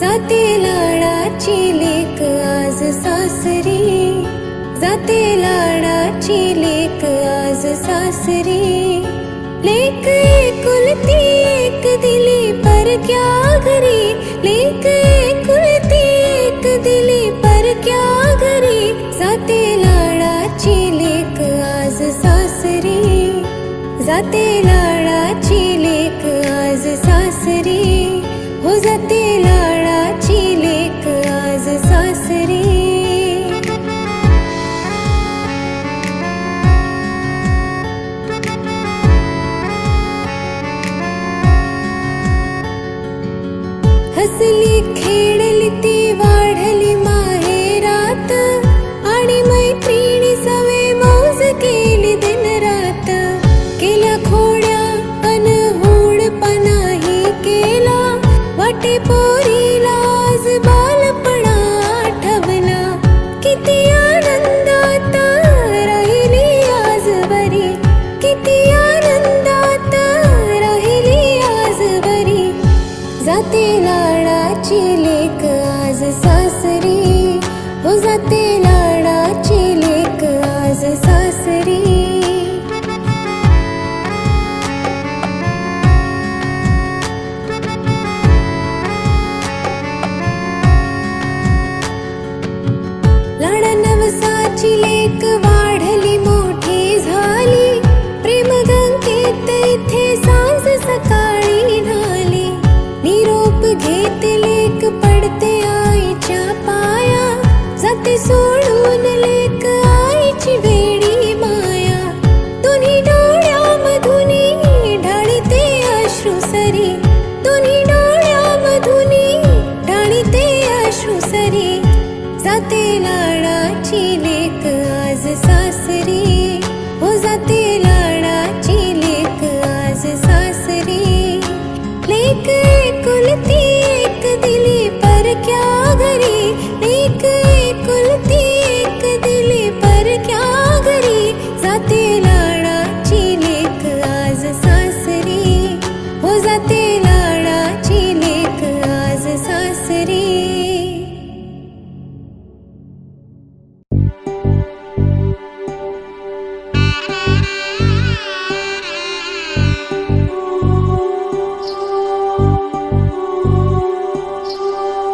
जाते लाडाची लेक आज सासरी. जाते लाडाची लेक आज सासरी. लेक एकुलती एक दिली पर क्या घरी? लेक एकुलती हसली खेळली ती वाढली जाते लाडाची लेख आज सासरी. हो जाते लाडाची जाते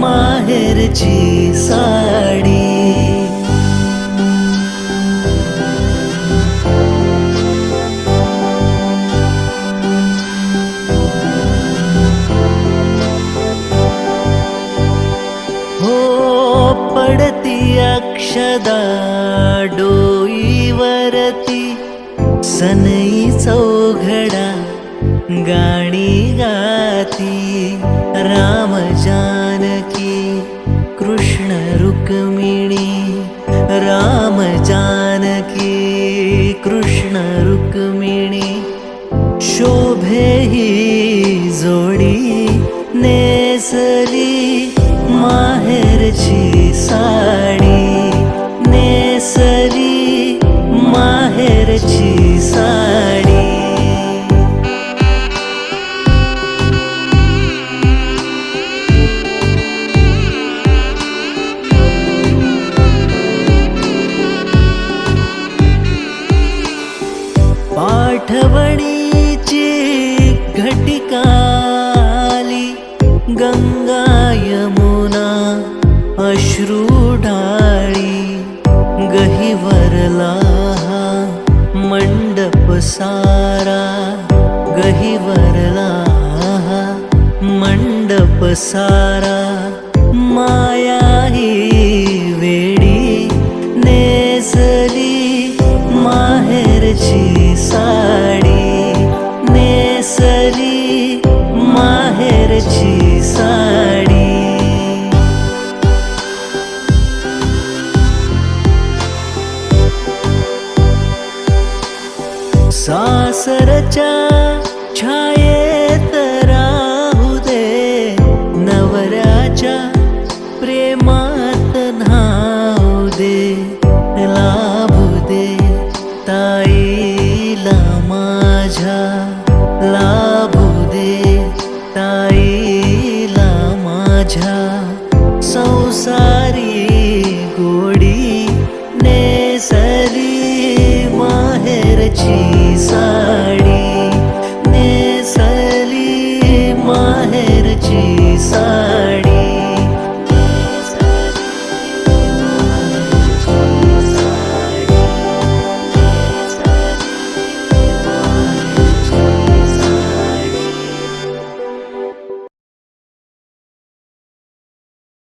माहेरची साडी. हो पडती अक्षदा डोईवरती सनई चौघडा गाणी गाती. राम राम जानकी कृष्ण रुक्मिणी शोभे ही जोडी नेसली माहेरची साडी नेसली माहेरची साडी. आठवणीची घटिकाली गंगा यमुना अश्रू ढाळी गहिवरला मंडप सारा गहिवरला मंडप सारा माया तुझ्या छायेत दे. नवऱ्याच्या प्रेमात न्हाऊ दे. लाभू दे ताईला माझ्या. लाभू दे ताईला माझ्या. संसारी